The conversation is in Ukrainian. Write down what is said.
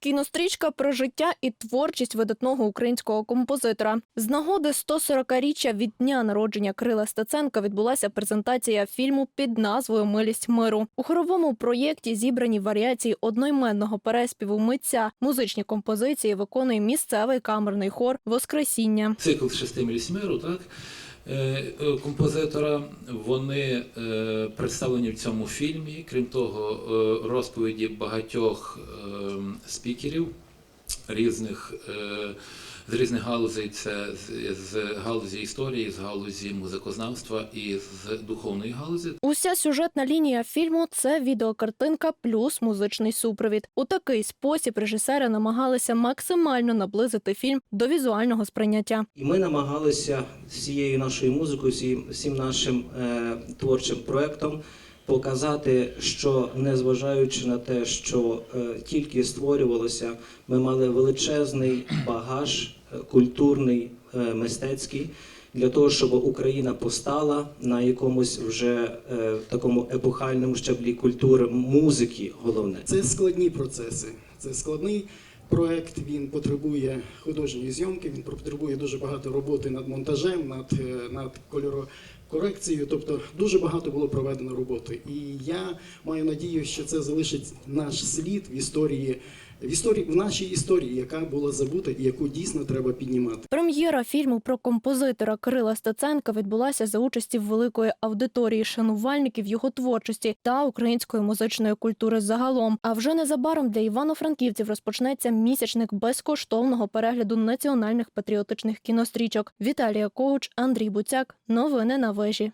Кінострічка про життя і творчість видатного українського композитора. З нагоди 140-річчя від дня народження Крила Стеценка відбулася презентація фільму під назвою Милість миру. У хоровому проєкті зібрані варіації одноіменного переспіву митця. Музичні композиції виконує місцевий камерний хор Воскресіння. цикл шести мілість миру, так? Е, е, Композитора вони е, представлені в цьому фільмі. Крім того, розповіді багатьох е, спікерів різних е, з різних галузей. Це з, з галузі історії, з галузі музикознавства і з духовної галузі. Уся сюжетна лінія фільму це відеокартинка плюс музичний супровід. У такий спосіб режисери намагалися максимально наблизити фільм до візуального сприйняття. І ми намагалися всією нашою музикою, всім, всім нашим е, творчим проектом показати, що незважаючи на те, що е, тільки створювалося, ми мали величезний багаж е, культурний, е, мистецький. Для того щоб Україна постала на якомусь вже е, такому епохальному щаблі культури, музики, головне. Це складні процеси. Це складний проект. Він потребує художньої зйомки. Він потребує дуже багато роботи над монтажем, над, над кольорокорекцією. Тобто дуже багато було проведено роботи. І я маю надію, що це залишить наш слід в історії, в історії в нашій історії, яка була забута і яку дійсно треба піднімати. Прем'єра фільму про композитора Кирила Стеценка відбулася за участі великої аудиторії шанувальників його творчості та української музичної культури загалом. А вже незабаром для івано-франківців розпочнеться місячник безкоштовного перегляду національних патріотичних кінострічок. Віталія Коуч, Андрій Буцяк. Новини на вежі.